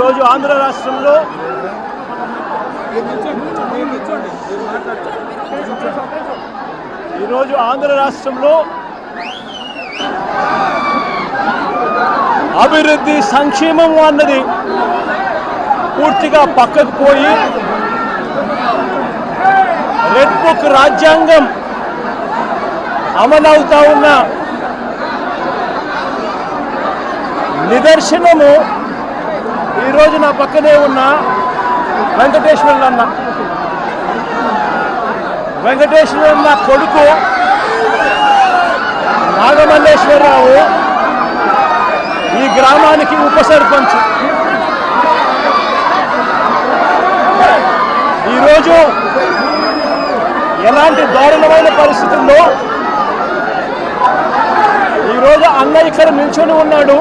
ఈరోజు ఆంధ్ర రాష్ట్రంలో ఈరోజు ఆంధ్ర రాష్ట్రంలో అభివృద్ధి సంక్షేమం అన్నది పూర్తిగా పక్కకు పోయి రెడ్ బుక్ రాజ్యాంగం అమలవుతా ఉన్న నిదర్శనము ఈరోజు నా పక్కనే ఉన్న వెంకటేశ్వరులు అన్న. వెంకటేశ్వర అన్న కొడుకు నాగమల్లేశ్వరరావు ఈ గ్రామానికి ఉప సర్పంచ్ ఈరోజు ఎలాంటి దారుణమైన పరిస్థితుల్లో ఈరోజు అన్న ఇక్కడ నిల్చొని ఉన్నాడు.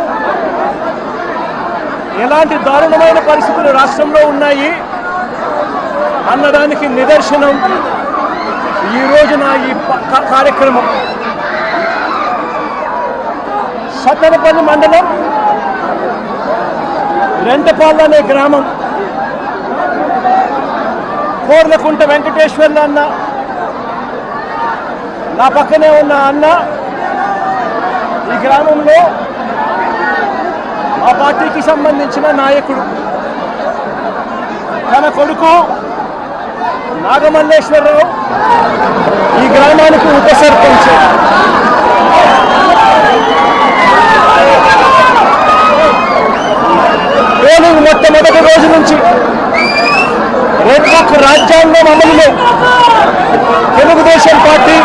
ఎలాంటి దారుణమైన పరిస్థితులు రాష్ట్రంలో ఉన్నాయి అన్నదానికి నిదర్శనం ఈ రోజున ఈ కార్యక్రమం. సత్తనపల్లి మండలం రెంటపాళ్ళు అనే గ్రామం. కోర్లకుంట వెంకటేశ్వర్లు అన్న నా పక్కనే ఉన్న అన్న ఈ గ్రామంలో ఆ పార్టీకి సంబంధించిన నాయకుడు. తన కొడుకు నాగమల్లేశ్వరరావు ఈ గ్రామానికి ఉప సర్పంచ్ పోలింగ్ మొట్టమొదటి రోజు నుంచి రేపు రాజ్యాంగం అమలులో తెలుగుదేశం పార్టీ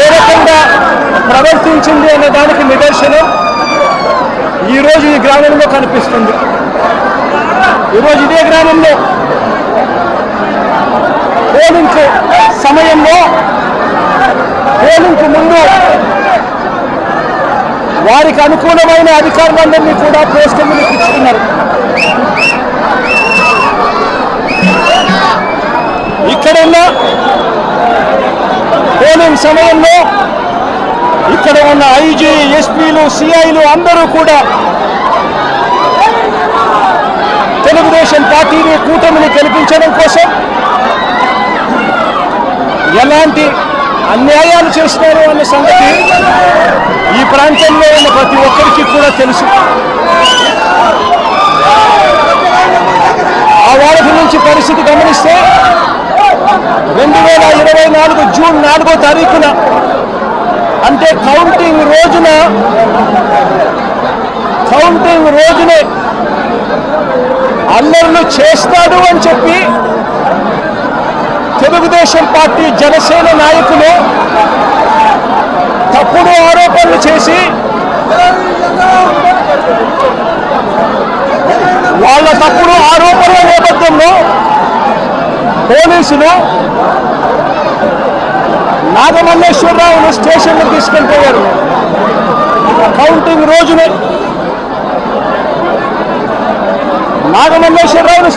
ఏ రకంగా ప్రవర్తించింది అనే దానికి నిదర్శనం. ఈరోజు ఈ గ్రామంలో కనిపిస్తుంది. ఈరోజు ఇదే గ్రామంలో పోలింగ్ సమయంలో పోలింగ్కు ముందు వారికి అనుకూలమైన అధికారులందరినీ కూడా పోస్టులు ఇచ్చుకున్నారు ఇక్కడున్న పోలింగ్ సమయంలో ఇక్కడ ఉన్న ఐజీ ఎస్పీలు సిఐలు అందరూ కూడా తెలుగుదేశం పార్టీని కూటమిని గెలిపించడం కోసం ఎలాంటి అన్యాయాలు చేస్తున్నారు అన్న సంగతి ఈ ప్రాంతంలో ఉన్న ప్రతి ఒక్కరికి కూడా తెలుసు. ఆ వాడక నుంచి పరిస్థితి గమనిస్తే రెండు వేల ఇరవై నాలుగు జూన్ నాలుగో తారీఖున అంటే కౌంటింగ్ రోజున కౌంటింగ్ రోజునే అల్లర్లు చేస్తాడు అని చెప్పి తెలుగుదేశం పార్టీ జనసేన నాయకులు తప్పుడు ఆరోపణలు చేసి వాళ్ళ తప్పుడు ఆరోపణల నేపథ్యంలో పోలీసులు నాగమల్లేశ్వరరావును స్టేషన్లో తీసుకెళ్ళిపోయారు. కౌంటింగ్ రోజునే నాగమల్లేశ్వరరావును